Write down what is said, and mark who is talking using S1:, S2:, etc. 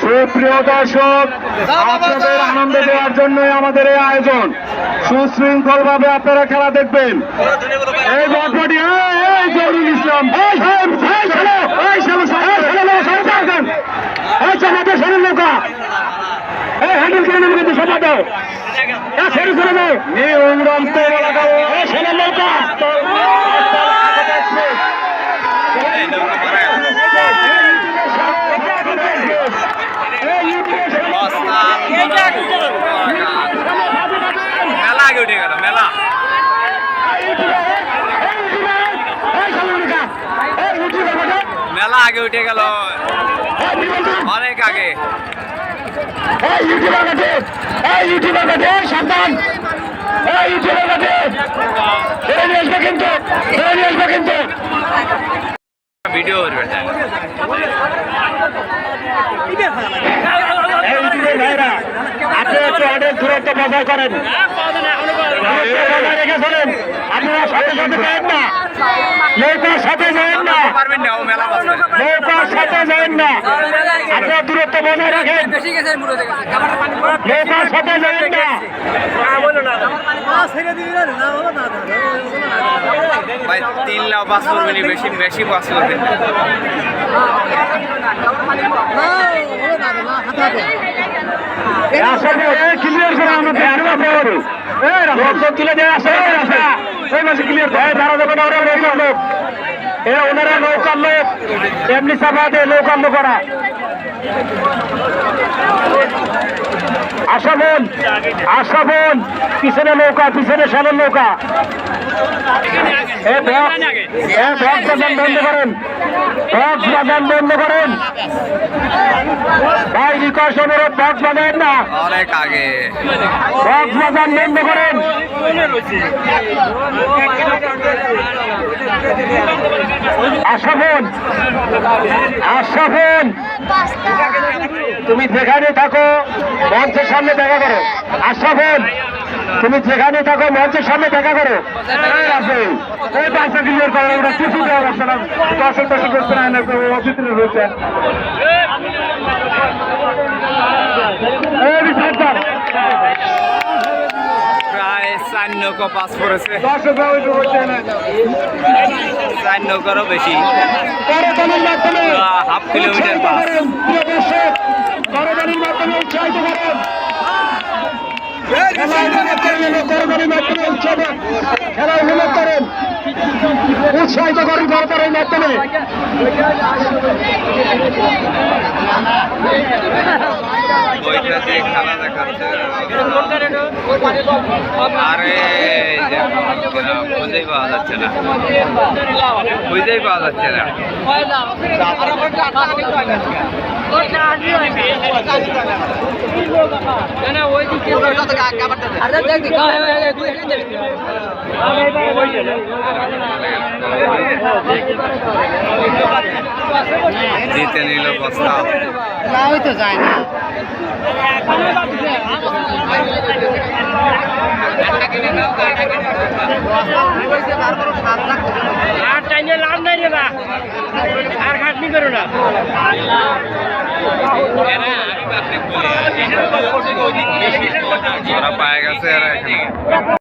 S1: সুপ্রিয় দর্শক আপনাদের আনন্দ দেওয়ার জন্যই আমাদের এই আয়োজন সুশৃঙ্খল ভাবে আপনারা খেলা দেখবেন এই এই জরুল ইসলাম এই সাহেব, এই ছেলে, এই ছেলে, এই ছেলে, এই ছেলে, এই ছেলে, এই চাপাতে শরীর নৌকা এই হ্যান্ডেল করে নেবে কিন্তু সভা দাও এই ছেড়ে ছেড়ে দাও এই উমরাম তো লাগাও এই ছেলে নৌকা
S2: মেলা আগে উঠে গেল। মেলা মেলা আগে উঠে গেল অনেক আগে
S1: এই ইউটিউবার কাছে এই ইউটিউবার কাছে কিন্তু ধরে নিয়ে কিন্তু
S2: ভিডিও করবে
S1: ভাইরা আপনি একটু অনেক দূরত্ব বজায় করেন বজায় রেখে চলেন আপনারা সাথে সাথে যাবেন না নৌকার সাথে যাবেন না
S2: পারবেন না ও মেলা বাসবে
S1: নৌকার সাথে যাবেন না আপনারা দূরত্ব বজায় রাখেন নৌকার সাথে যাবেন না
S2: ভাই তিন লাখ করবেন বেশি বেশি করবেন
S1: এই ক্লিয়ার করে এই রক্ত তুলে দিয়ে আসে এই মাসে ক্লিয়ার ভয় ধারা দেবে না ওরা নৌকার লোক এ ওনারা নৌকার লোক এমনি চাপা দিয়ে নৌকার লোক ওরা আশা বোন আশা বোন পিছনে নৌকা পিছনে সালের নৌকা। বন্ধ করেন ব্যাগ বাজান বন্ধ করেন। ভাই রিকোয়েস্ট অনুরোধ ব্যাগ বাজান না।
S2: অনেক আগে।
S1: ব্যাগ বাজান বন্ধ করেন। আশা বোন আশা বোন তুমি যেখানে থাকো মঞ্চের সামনে দেখা করো। আশা বোন তুমি যেখানে থাকো মঞ্চের সামনে দেখা করো। ক্লিয়ার কিছু দেওয়া যাচ্ছে না। দর্শক দর্শক করছে না রয়েছে।
S2: প্রায় চার পাস করেছে।
S1: দর্শকরা ওই না
S2: চার নৌকারও বেশি। Half kilometre pass.
S1: উৎসাহিত করেন, প্রিয় উৎসাহিত খেলা উপভোগ করেন করতালির মাধ্যমে।
S2: আরে এই পাওয়া যাচ্ছে না। বুঝেই পাওয়া যাচ্ছে না। দিতে নিল প্রস্তাব
S3: তো যায় না আর টাইনে না। আর খাটনি করো না।
S2: ওরা পায়ে গেছে এরা এখানে।